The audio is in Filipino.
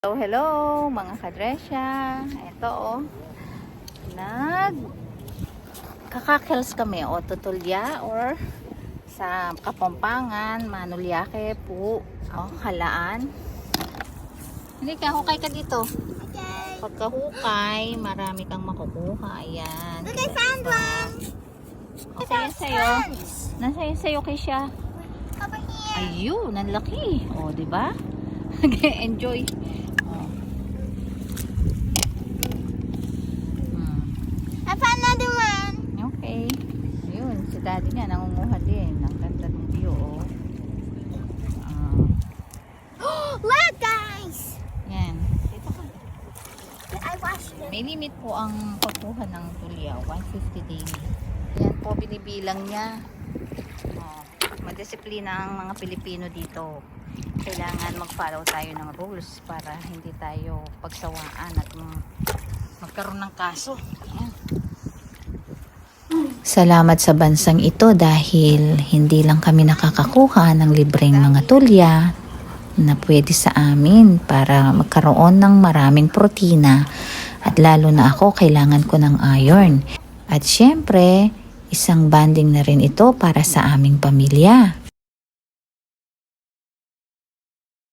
Hello, hello mga kadresya. Ito oh. Nag kakakels kami o tutulya or sa Kapampangan, Manulyake po, o Halaan. Hindi ka, hukay ka dito. Okay. Pagkahukay, marami kang makukuha. Ayan. I found one. Okay, yan sa'yo. Nasa yan sa'yo siya. Over here. Ayun, ang laki. O, di ba? Enjoy. Oh. Hmm. I found another one. Okay. Ayun, si daddy nangunguha din. Ang ganda ng view, oh. Ah, Look, guys. yan. Dito ka. I washed it. May limit po ang pagkuha ng tulya. 150 daily. Yan po, binibilang niya. Oh, madisiplina ang mga Pilipino dito. Kailangan mag-follow tayo ng rules para hindi tayo pagsawaan at magkaroon ng kaso. Salamat sa bansang ito dahil hindi lang kami nakakakuha ng libreng mga tulya na pwede sa amin para magkaroon ng maraming protina at lalo na ako kailangan ko ng iron. At syempre, isang banding na rin ito para sa aming pamilya.